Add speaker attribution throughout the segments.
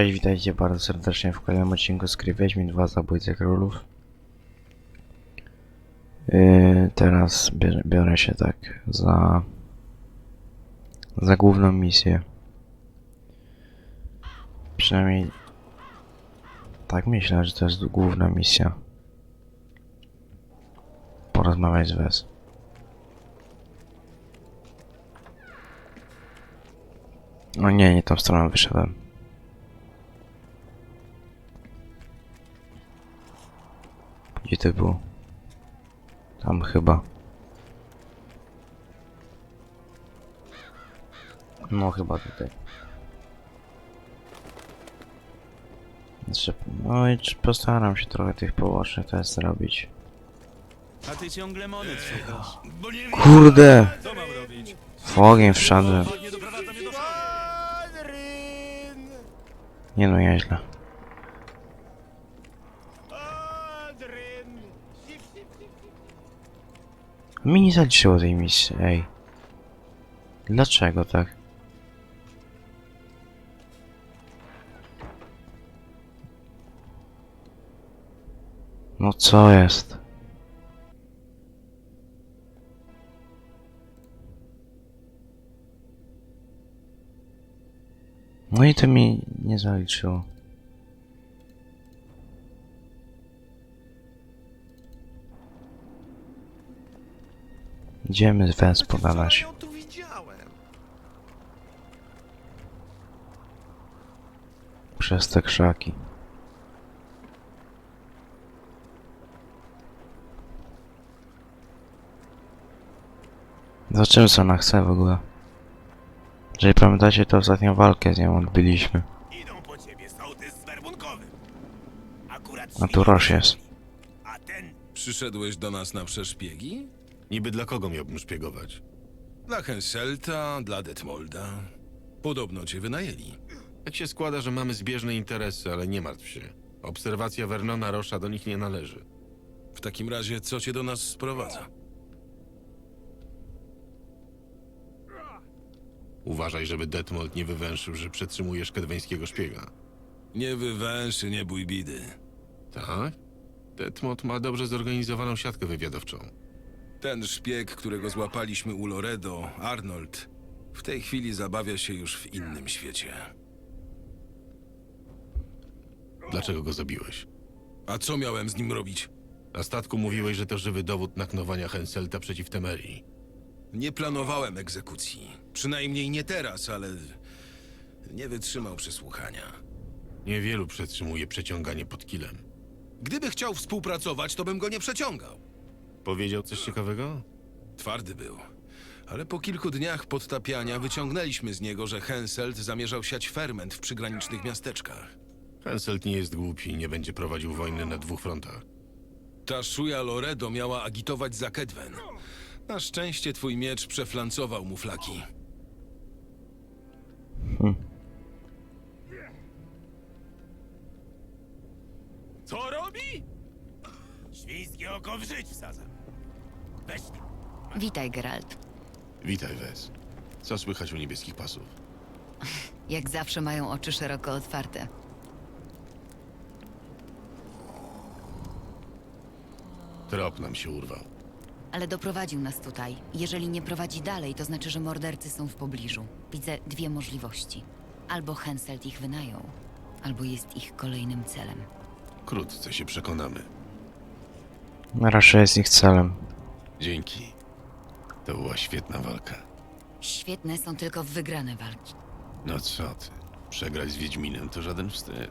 Speaker 1: Cześć, witajcie bardzo serdecznie w kolejnym odcinku z gry Wiedźmin 2 Zabójcy Królów. Yy, teraz biorę się tak za za główną misję. Przynajmniej tak myślę, że to jest główna misja. Porozmawiać z Wes. O nie, nie tą stroną wyszedłem. Gdzie to było? Tam chyba. No chyba tutaj. No i czy- postaram się trochę tych położnych teraz zrobić.
Speaker 2: A ty ciągle monet szukasz.
Speaker 1: Kurde!
Speaker 2: Co mam robić?
Speaker 1: W ogień wszedłem.
Speaker 2: Nie
Speaker 1: no, nieźle.
Speaker 3: Adryn!
Speaker 1: Mi nie zaliczyło tej misji, ej. Dlaczego tak? No co jest? No i to mi nie zaliczyło. Idziemy z Wes pogadać.
Speaker 3: Ja ją tu widziałem.
Speaker 1: Przez te krzaki. Zobaczymy co ona chce w ogóle. Jeżeli pamiętacie, to ostatnią walkę z nią odbyliśmy.
Speaker 3: Idą po ciebie sołtys z werbunkowym. Akurat
Speaker 1: A tu Roż jest.
Speaker 3: A ten
Speaker 4: Przyszedłeś do nas na przeszpiegi?
Speaker 5: Niby dla kogo miałbym szpiegować?
Speaker 4: Dla Henselta, dla Detmolda. Podobno cię wynajęli.
Speaker 5: Tak się składa, że mamy zbieżne interesy, ale nie martw się. Obserwacja Vernona Rosza do nich nie należy.
Speaker 4: W takim razie, co cię do nas sprowadza?
Speaker 5: Uważaj, żeby Detmold nie wywęszył, że przetrzymujesz kedweńskiego szpiega.
Speaker 4: Nie wywęszy, nie bój bidy.
Speaker 5: Tak? Detmold ma dobrze zorganizowaną siatkę wywiadowczą.
Speaker 4: Ten szpieg, którego złapaliśmy u Loredo, Arnold, w tej chwili zabawia się już w innym świecie.
Speaker 5: Dlaczego go zabiłeś?
Speaker 4: A co miałem z nim robić?
Speaker 5: Na statku mówiłeś, że to żywy dowód naknowania Henselta przeciw Temerii.
Speaker 4: Nie planowałem egzekucji. Przynajmniej nie teraz, ale nie wytrzymał przesłuchania.
Speaker 5: Niewielu przetrzymuje przeciąganie pod kilem.
Speaker 4: Gdyby chciał współpracować, to bym go nie przeciągał.
Speaker 5: Powiedział coś ciekawego?
Speaker 4: Twardy był. Ale po kilku dniach podtapiania wyciągnęliśmy z niego, że Henselt zamierzał siać ferment w przygranicznych miasteczkach.
Speaker 5: Henselt nie jest głupi i nie będzie prowadził wojny na dwóch frontach.
Speaker 4: Ta szuja Loredo miała agitować za Kedwen. Na szczęście twój miecz przeflancował mu flaki.
Speaker 3: co robi? Świńskie oko w żyć wsadza. Weź tu.
Speaker 6: Witaj, Geralt.
Speaker 5: Witaj, Wes. Co słychać u niebieskich pasów?
Speaker 6: Jak zawsze mają oczy szeroko otwarte.
Speaker 5: Trop nam się urwał.
Speaker 6: Ale doprowadził nas tutaj. Jeżeli nie prowadzi dalej, to znaczy, że mordercy są w pobliżu. Widzę dwie możliwości. Albo Henselt ich wynajął, albo jest ich kolejnym celem.
Speaker 5: Wkrótce się przekonamy.
Speaker 1: Raczej jest ich celem.
Speaker 5: Dzięki. To była świetna walka.
Speaker 6: Świetne są tylko wygrane walki.
Speaker 5: No co ty? Przegrać z Wiedźminem to żaden wstyd.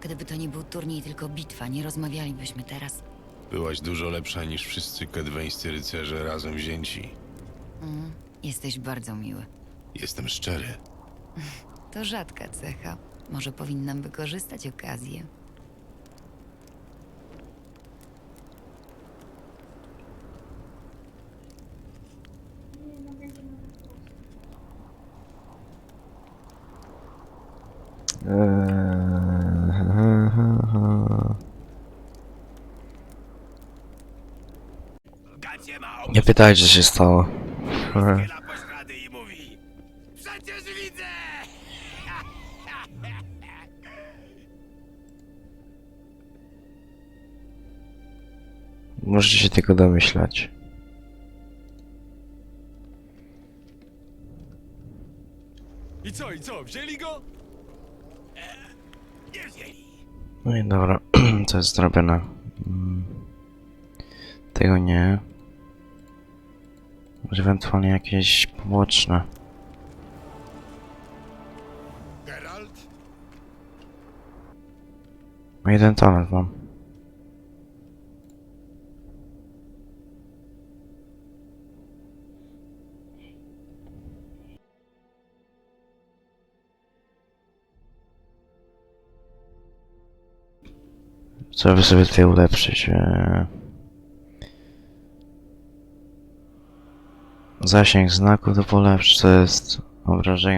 Speaker 6: Gdyby to nie był turniej, tylko bitwa, nie rozmawialibyśmy teraz.
Speaker 5: Byłaś dużo lepsza niż wszyscy kedweńscy rycerze razem wzięci.
Speaker 6: Mm, jesteś bardzo miły.
Speaker 5: Jestem szczery.
Speaker 6: To rzadka cecha. Może powinnam wykorzystać okazję.
Speaker 1: Widać, że się stało.
Speaker 3: Zbiera!
Speaker 1: Możecie się tego domyślać.
Speaker 3: I co, i co, wzięli go? Nie wzięli.
Speaker 1: No i dobra, co jest zrobione? Mm. Tego nie. Ewentualnie jakieś poboczne.
Speaker 3: Geralt?
Speaker 1: Jeden talent mam. Co by sobie tutaj ulepszyć? Eee... Zasięg znaków to polepsz, to jest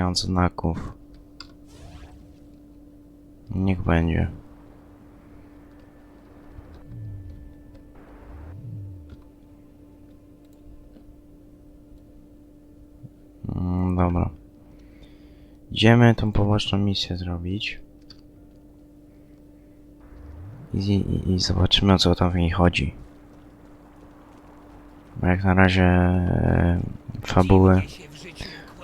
Speaker 1: od znaków. Niech będzie. Mm, dobra. Idziemy tą poboczną misję zrobić. I, i, I zobaczymy o co tam w niej chodzi. Bo jak na razie e, fabuły.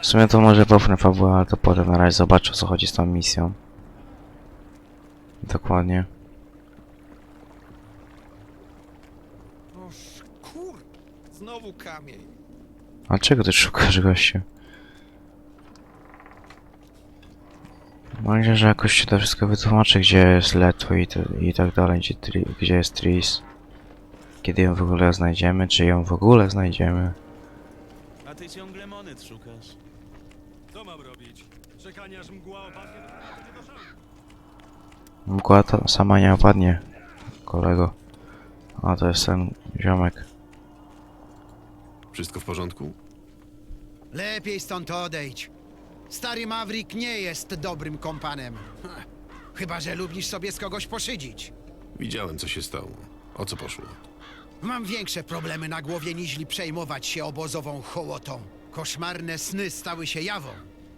Speaker 1: W sumie to może popnę fabułę, ale to potem na razie zobaczę o co chodzi z tą misją. Dokładnie.
Speaker 7: Oż kur... Znowu kamień.
Speaker 1: A czego ty szukasz gościu? Mam nadzieję, że jakoś się to wszystko wytłumaczy, gdzie jest Leto i, i tak dalej, gdzie, gdzie jest Tris. Kiedy ją w ogóle znajdziemy, czy ją w ogóle znajdziemy.
Speaker 2: A ty ciągle monet szukasz.
Speaker 3: Co mam robić? Czekanie aż mgła opadnie? Do szału.
Speaker 1: Mgła to sama nie opadnie, kolego. A to jest ten ziomek.
Speaker 5: Wszystko w porządku?
Speaker 7: Lepiej stąd odejdź. Stary Mawrik nie jest dobrym kompanem. Chyba, że lubisz sobie z kogoś poszydzić.
Speaker 5: Widziałem, co się stało. O co poszło?
Speaker 7: Mam większe problemy na głowie, niźli przejmować się obozową hołotą. Koszmarne sny stały się jawą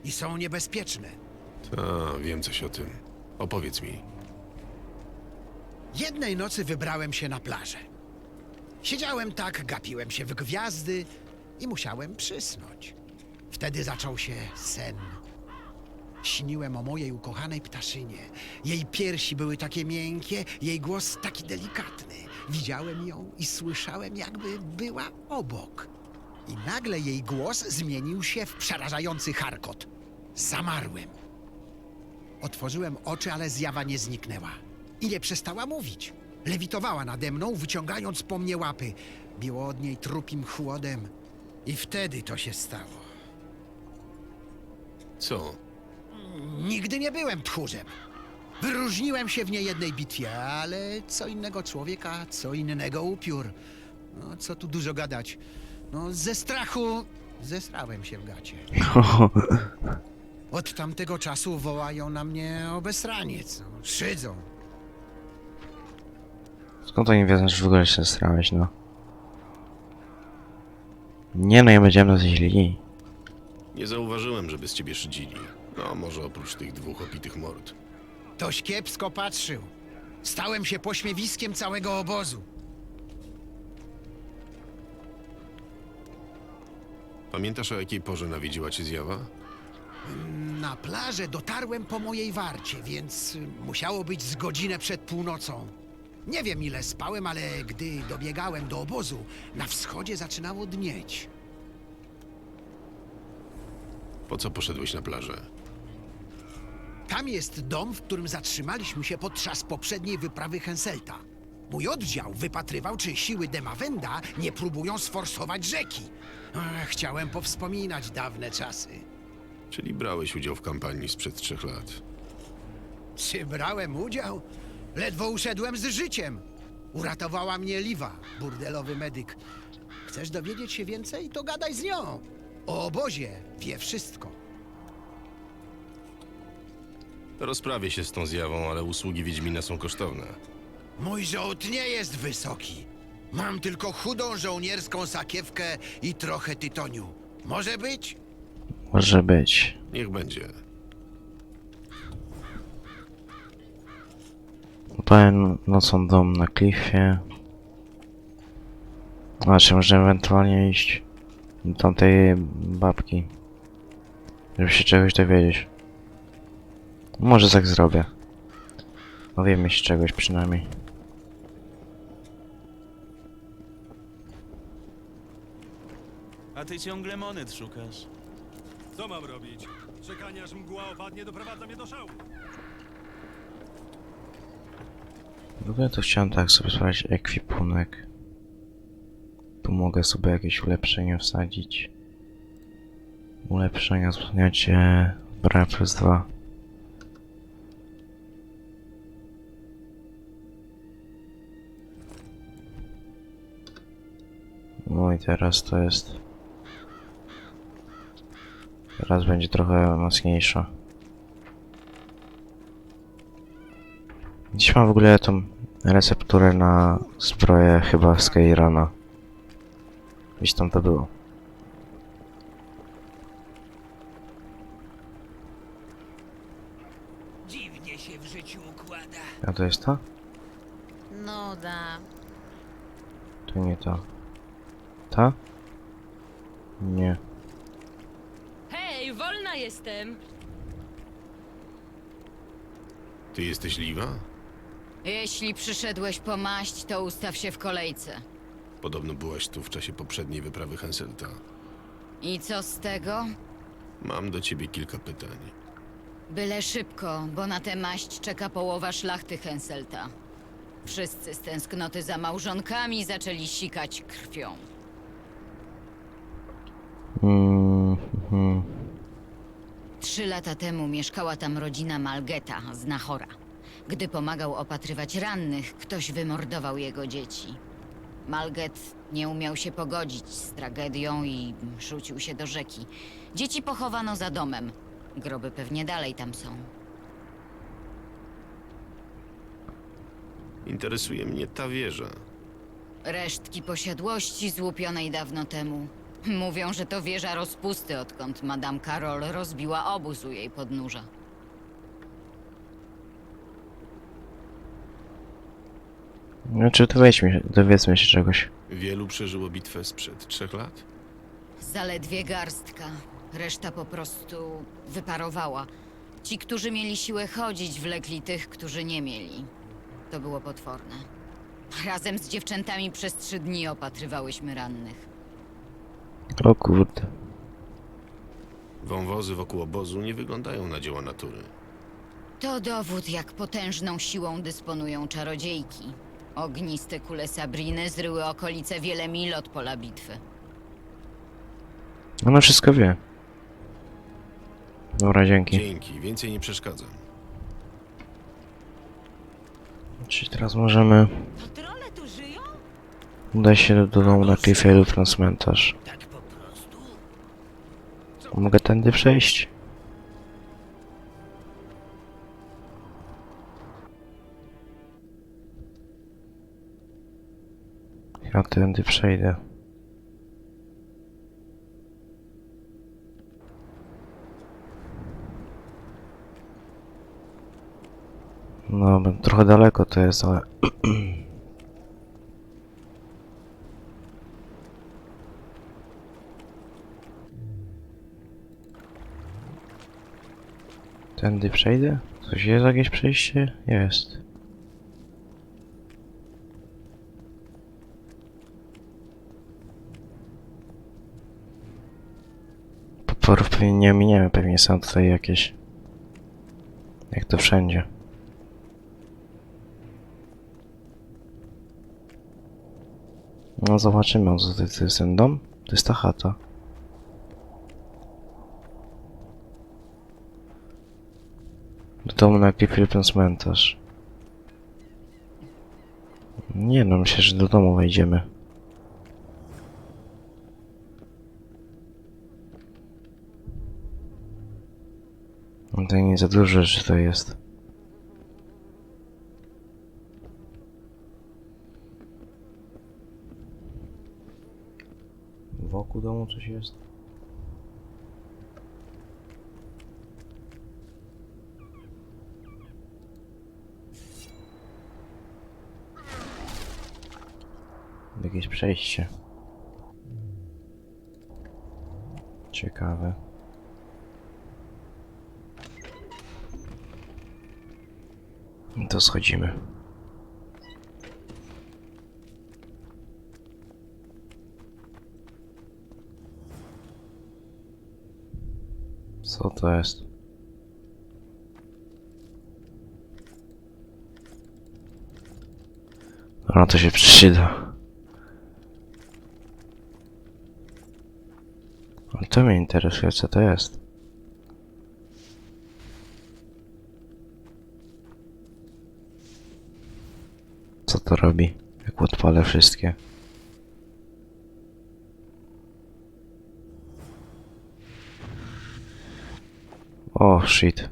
Speaker 7: i są niebezpieczne.
Speaker 5: Ta, wiem coś o tym. Opowiedz mi.
Speaker 7: Jednej nocy wybrałem się na plażę. Siedziałem tak, gapiłem się w gwiazdy i musiałem przysnąć. Wtedy zaczął się sen. Śniłem o mojej ukochanej ptaszynie. Jej piersi były takie miękkie, jej głos taki delikatny. Widziałem ją i słyszałem, jakby była obok. I nagle jej głos zmienił się w przerażający charkot. Zamarłem. Otworzyłem oczy, ale zjawa nie zniknęła. I nie przestała mówić. Lewitowała nade mną, wyciągając po mnie łapy. Biło od niej trupim chłodem. I wtedy to się stało.
Speaker 5: Co?
Speaker 7: Nigdy nie byłem tchórzem. Wyróżniłem się w niejednej bitwie, ale co innego człowieka, co innego upiór. No, co tu dużo gadać. No, ze strachu zesrałem się w gacie. Od tamtego czasu wołają na mnie obesraniec. No, szydzą.
Speaker 1: Skąd oni wiedzą, że w ogóle się strałeś, no? Nie no, nie będziemy tacy źli.
Speaker 5: Nie zauważyłem, żeby z ciebie szydzili. No, może oprócz tych dwóch opitych mord.
Speaker 7: Toś kiepsko patrzył. Stałem się pośmiewiskiem całego obozu.
Speaker 5: Pamiętasz, o jakiej porze nawiedziła cię zjawa?
Speaker 7: Na plażę dotarłem po mojej warcie, więc y, musiało być z godzinę przed północą. Nie wiem ile spałem, ale gdy dobiegałem do obozu, na wschodzie zaczynało dnieć.
Speaker 5: Po co poszedłeś na plażę?
Speaker 7: Tam jest dom, w którym zatrzymaliśmy się podczas poprzedniej wyprawy Henselta. Mój oddział wypatrywał, czy siły Demawenda nie próbują sforsować rzeki. Chciałem powspominać dawne czasy.
Speaker 5: Czyli brałeś udział w kampanii sprzed trzech lat.
Speaker 7: Czy brałem udział? Ledwo uszedłem z życiem. Uratowała mnie Liwa, burdelowy medyk. Chcesz dowiedzieć się więcej? To gadaj z nią. O obozie wie wszystko.
Speaker 5: Rozprawię się z tą zjawą, ale usługi Wiedźmina są kosztowne.
Speaker 7: Mój żołd nie jest wysoki. Mam tylko chudą żołnierską sakiewkę i trochę tytoniu. Może być?
Speaker 1: Może być.
Speaker 5: Niech będzie.
Speaker 1: Opałem nocą dom na klifie. Znaczy, możemy ewentualnie iść do tamtej babki. Żeby się czegoś dowiedzieć. Może tak zrobię. Dowiemy się czegoś przynajmniej.
Speaker 2: A ty ciągle monet szukasz.
Speaker 3: Co mam robić? Czekanie aż mgła opadnie doprowadza mnie do szału.
Speaker 1: W ogóle to chciałem tak sobie sprawdzić ekwipunek. Tu mogę sobie jakieś ulepszenia wsadzić. Ulepszenia, wspomniacie, bra plus 2. i teraz to jest. Teraz będzie trochę mocniejsza. Dziś mam w ogóle tą recepturę na zbroję chyba z Keirana. Gdzieś tam to było.
Speaker 8: Dziwnie się w życiu układa.
Speaker 1: A to jest to?
Speaker 6: No da.
Speaker 1: To nie to. Ta? Nie.
Speaker 9: Hej, wolna jestem!
Speaker 5: Ty jesteś Liwa?
Speaker 6: Jeśli przyszedłeś po maść, to ustaw się w kolejce.
Speaker 5: Podobno byłaś tu w czasie poprzedniej wyprawy Henselta.
Speaker 6: I co z tego?
Speaker 5: Mam do ciebie kilka pytań.
Speaker 6: Byle szybko, bo na tę maść czeka połowa szlachty Henselta. Wszyscy z tęsknoty za małżonkami zaczęli sikać krwią.
Speaker 1: Mm, mhm.
Speaker 6: Trzy lata temu mieszkała tam rodzina Malgeta z Nahora. Gdy pomagał opatrywać rannych, ktoś wymordował jego dzieci. Malget nie umiał się pogodzić z tragedią i rzucił się do rzeki. Dzieci pochowano za domem. Groby pewnie dalej tam są.
Speaker 5: Interesuje mnie ta wieża.
Speaker 6: Resztki posiadłości złupionej dawno temu. Mówią, że to wieża rozpusty, odkąd Madame Carol rozbiła obóz u jej podnóża.
Speaker 1: Znaczy to weźmy, dowiedzmy się czegoś.
Speaker 5: Wielu przeżyło bitwę sprzed trzech lat?
Speaker 6: Zaledwie garstka. Reszta po prostu wyparowała. Ci, którzy mieli siłę chodzić, wlekli tych, którzy nie mieli. To było potworne. Razem z dziewczętami przez trzy dni opatrywałyśmy rannych.
Speaker 1: O kurde.
Speaker 5: Wąwozy wokół obozu nie wyglądają na dzieła natury.
Speaker 6: To dowód, jak potężną siłą dysponują czarodziejki. Ogniste kule Sabriny zryły okolice wiele mil od pola bitwy.
Speaker 1: Ona wszystko wie. Dobra, dzięki.
Speaker 5: Dzięki, więcej nie przeszkadzam.
Speaker 1: Czyli teraz możemy
Speaker 8: Patrole tu żyją?
Speaker 1: udać się do, do domu na Cliffhalu na cmentarz.
Speaker 8: Tak po prostu?
Speaker 1: Mogę tędy przejść? Ja tędy przejdę. No, trochę daleko to jest, ale... Tędy przejdę? Coś jest jakieś przejście? Jest. Potworów pewnie nie ominiemy, pewnie są tutaj jakieś. Jak to wszędzie. No zobaczymy, co to jest ten dom? To jest ta chata. Do domu na Cliffhaven ten cmentarz. Nie no, myślę, że do domu wejdziemy. No to nie za dużo rzeczy to jest. Wokół domu coś jest? jakieś przejście. Ciekawe. To schodzimy. Co to jest? Ona to się przyda. To mnie interesuje, co to jest. Co to robi? Jak odpalę wszystkie? O, shit.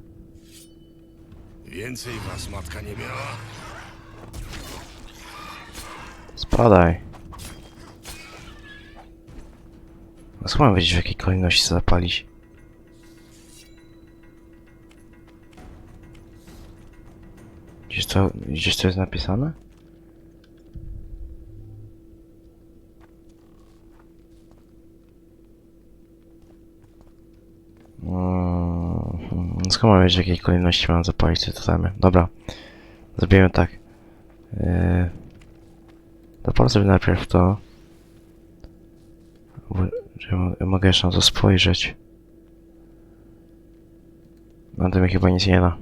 Speaker 4: Więcej was matka nie miała.
Speaker 1: Spadaj. Skąd mam wiedzieć w jakiej kolejności zapalić? Gdzieś to, gdzieś to jest napisane? Mm, Skąd mam wiedzieć w jakiej kolejności mam zapalić te totemy? Dobra. Zrobimy tak. Yy... Dopal sobie najpierw to. Mo- mogę jeszcze na to spojrzeć. Na tym chyba nic nie da.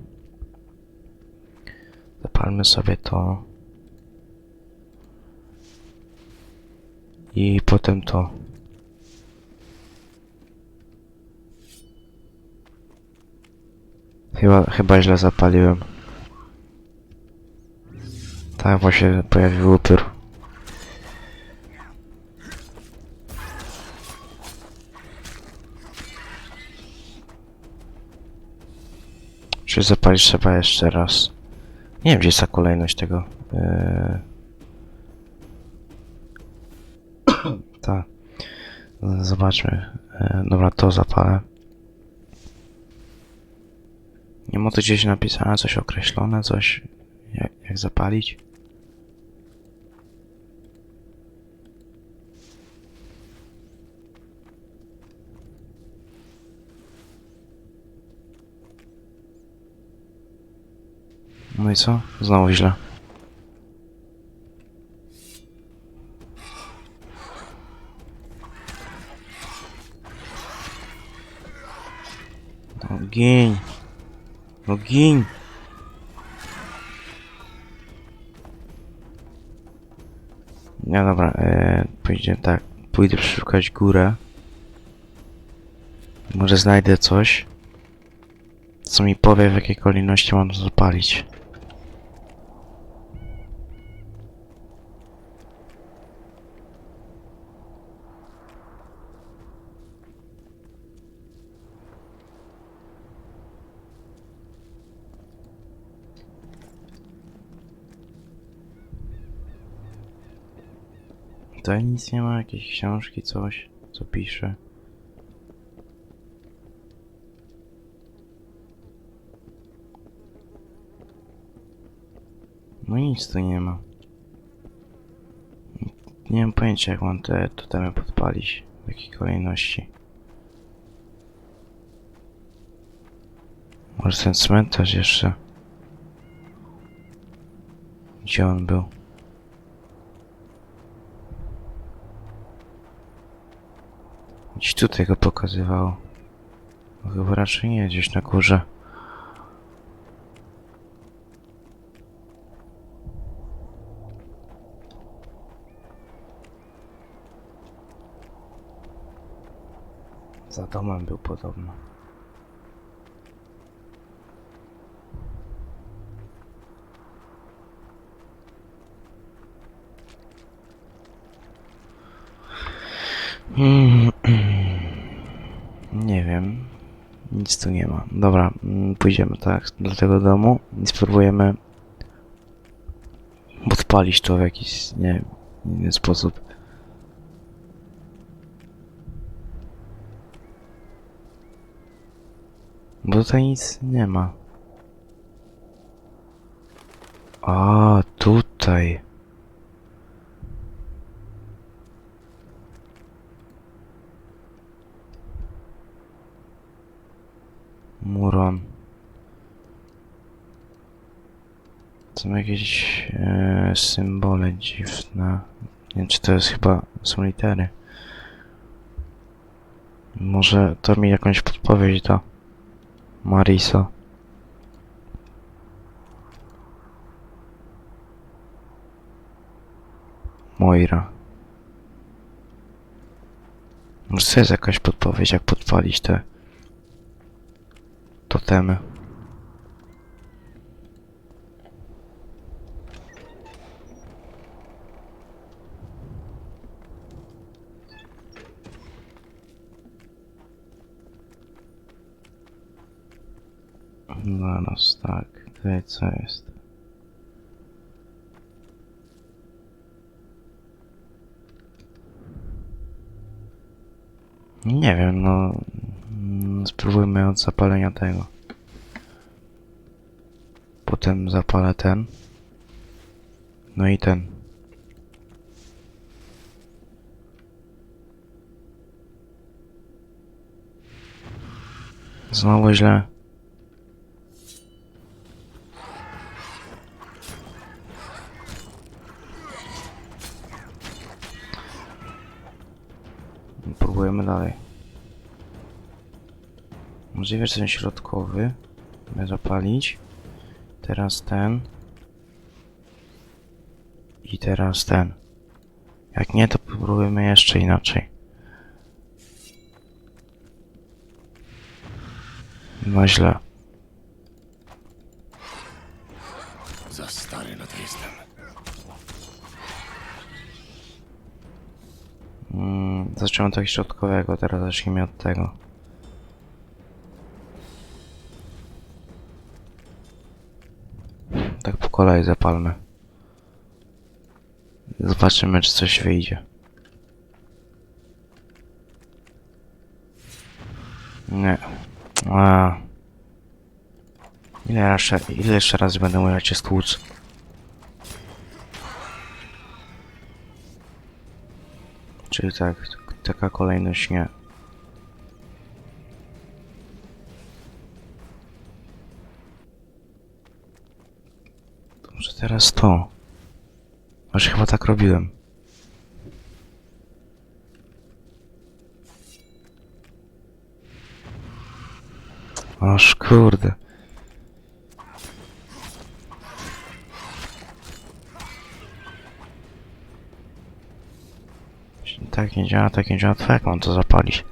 Speaker 1: Zapalmy sobie to. I potem to. Chyba, chyba źle zapaliłem. Tak, właśnie pojawił upiór. Czy zapalić trzeba jeszcze raz? Nie wiem, gdzie jest ta kolejność tego. Tak. Zobaczmy. Eee, dobra, to zapalę. Nie ma tu gdzieś napisane coś określone, coś jak, jak zapalić? No i co? Znowu źle. No giń. No giń. Nie dobra, e, pójdziemy tak. Pójdę przeszukać górę. Może znajdę coś, co mi powie w jakiej kolejności mam zapalić. Tutaj nic nie ma, jakieś książki, coś, co pisze. No nic tu nie ma. Nie mam pojęcia jak mam te totemy podpalić, w jakiej kolejności. Może ten cmentarz jeszcze. Gdzie on był? Gdzieś tutaj go pokazywało. Chyba raczej nie, gdzieś na górze. Za domem był podobno. Mm, Nie wiem. Nic tu nie ma. Dobra, mm, pójdziemy tak do tego domu i spróbujemy podpalić to w jakiś, nie inny sposób. Bo tutaj nic nie ma. A, tutaj. Są jakieś e, symbole dziwne. Nie wiem, czy to jest chyba są litery. Może to mi jakąś podpowiedź da. Marisa. Moira. Może to jest jakaś podpowiedź, jak podpalić te totemy. Zaraz, tak. Tutaj co jest? Nie wiem, no... mm, Spróbujmy od zapalenia tego. Potem zapalę ten. No i ten. Znowu źle. Możliwe, że ten środkowy. Mogę zapalić. Teraz ten. I teraz ten. Jak nie, to próbujemy jeszcze inaczej. No źle.
Speaker 3: Za stary na to jestem.
Speaker 1: Mm, zacząłem tego środkowego, teraz zacznijmy od tego. Kolei zapalmy. Zobaczymy, czy coś wyjdzie. Nie. A. Ile jeszcze, ile jeszcze razy będę musiał cię stłuc? Czyli tak, taka kolejność nie. Może teraz to. Może chyba tak robiłem. Aż kurde. Tak nie działa, tak nie działa, to jak mam to zapalić?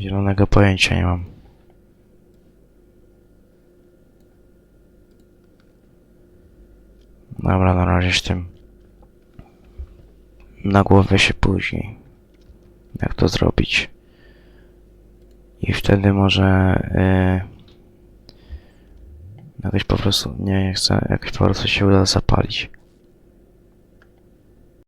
Speaker 1: Zielonego pojęcia nie mam. Dobra, na razie z tym. Na głowę się później. Jak to zrobić? I wtedy może... Yy, jakoś po prostu... Nie, nie chcę... Jakoś po prostu się uda zapalić.